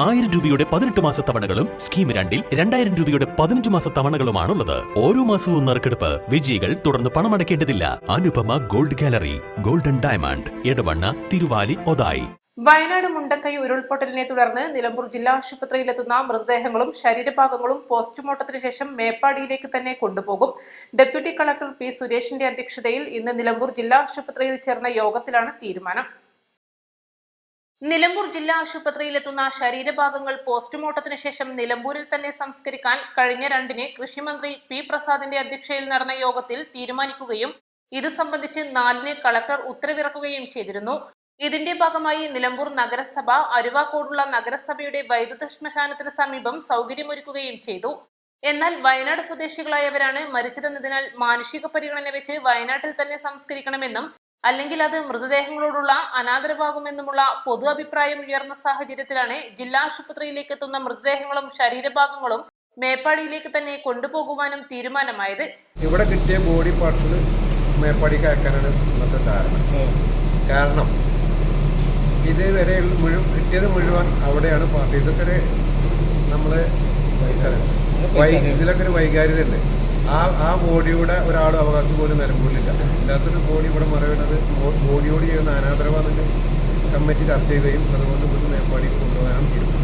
ആയിരം രൂപയുടെ പതിനെട്ട് മാസ തവണകളും സ്കീം രണ്ടിൽ രണ്ടായിരം രൂപയുടെ പതിനഞ്ച് മാസ തവണകളുമാണുള്ളത്. ഓരോ മാസവും നറുക്കെടുപ്പ് വിജയികൾ തുടർന്ന് പണമടയ്ക്കേണ്ടതില്ല. Anupama gold gallery golden diamond Edavanna Thiruvali Othayi. Wayanad Mundakkai ഉരുൾപൊട്ടലിനെ തുടർന്ന് നിലമ്പൂർ ജില്ലാ ആശുപത്രിയിലെത്തുന്ന മൃതദേഹങ്ങളും ശരീരഭാഗങ്ങളും പോസ്റ്റ്മോർട്ടത്തിന് ശേഷം മേപ്പാടിയിലേക്ക് തന്നെ കൊണ്ടുപോകും. ഡെപ്യൂട്ടി കളക്ടർ പി സുരേഷിന്റെ അധ്യക്ഷതയിൽ ഇന്ന് നിലമ്പൂർ ജില്ലാ ആശുപത്രിയിൽ ചേർന്ന യോഗത്തിലാണ് തീരുമാനം. നിലമ്പൂർ ജില്ലാ ആശുപത്രിയിലെത്തുന്ന ശരീരഭാഗങ്ങൾ പോസ്റ്റ്മോർട്ടത്തിന് ശേഷം നിലമ്പൂരിൽ തന്നെ സംസ്കരിക്കാൻ കഴിഞ്ഞ രണ്ടിന് കൃഷിമന്ത്രി പി പ്രസാദിന്റെ അധ്യക്ഷതയിൽ നടന്ന യോഗത്തിൽ തീരുമാനിക്കുകയും ഇത് സംബന്ധിച്ച് നാലിന് കളക്ടർ ഉത്തരവിറക്കുകയും ചെയ്തിരുന്നു. ഇതിന്റെ ഭാഗമായി നിലമ്പൂർ നഗരസഭ അരുവാക്കോടുള്ള നഗരസഭയുടെ വൈദ്യുത ശ്മശാനത്തിന് സമീപം സൗകര്യമൊരുക്കുകയും ചെയ്തു. എന്നാൽ വയനാട് സ്വദേശികളായവരാണ് മരിച്ചതെന്നതിനാൽ മാനുഷിക പരിഗണന വെച്ച് വയനാട്ടിൽ തന്നെ സംസ്കരിക്കണമെന്നും അല്ലെങ്കിൽ അത് മൃതദേഹങ്ങളോടുള്ള അനാദരവാകുമെന്നുമുള്ള പൊതു അഭിപ്രായം ഉയർന്ന സാഹചര്യത്തിലാണ് ജില്ലാ ആശുപത്രിയിലേക്ക് എത്തുന്ന മൃതദേഹങ്ങളും ശരീരഭാഗങ്ങളും മേപ്പാടിയിലേക്ക് തന്നെ കൊണ്ടുപോകുവാനും തീരുമാനമായത്. ഇവിടെ കിട്ടിയ ബോഡി പാർട്സ് മേപ്പാടിക്ക് അയക്കാനാണ് ഇന്നത്തെ ധാരണ. കാരണം ഇത് വരെ മുഴുവൻ കിട്ടിയത് മുഴുവൻ അവിടെയാണ് പാർട്ടി. ഇതൊക്കെ ഒരു നമ്മൾ വൈ ഇതിലൊക്കെ ഒരു വൈകാര്യത ഉണ്ട് ആ ആ ബോഡിയുടെ ഒരാളും അവകാശം പോലും നിലമ്പൂരിലില്ല. ഇല്ലാത്തൊരു ബോഡി ഇവിടെ മറവിടുന്നത് ബോഡിയോട് ചെയ്യുന്ന അനാദരവാണെന്ന് കമ്മിറ്റി ചർച്ച ചെയ്യുകയും അതുകൊണ്ട് ഇവിടുന്ന് മേപ്പാടിക്ക് കൊണ്ടുപോകാനും തീരുമാനം.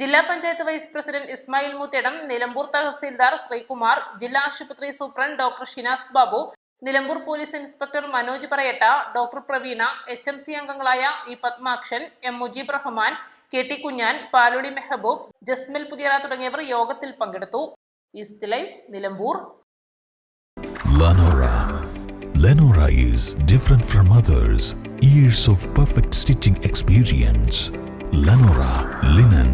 ജില്ലാ പഞ്ചായത്ത് വൈസ് പ്രസിഡന്റ് ഇസ്മായിൽ മുത്തേടം നിലമ്പൂർ തഹസീൽദാർ ശ്രീകുമാർ ജില്ലാ ആശുപത്രി superintendent doctor Shinas Babu Nilambur police inspector Manoj പറയട്ട doctor Praveena H M C അംഗങ്ങളായ E Padmakshan M Mujeeb Rahman K T Kunjan Palodi Mehaboob Jasmil Puthiyara തുടങ്ങിയവർ യോഗത്തിൽ പങ്കെടുത്തു. East live Nilambur Lenora. Lenora is different from others. Years of perfect stitching experience. Lenora Linen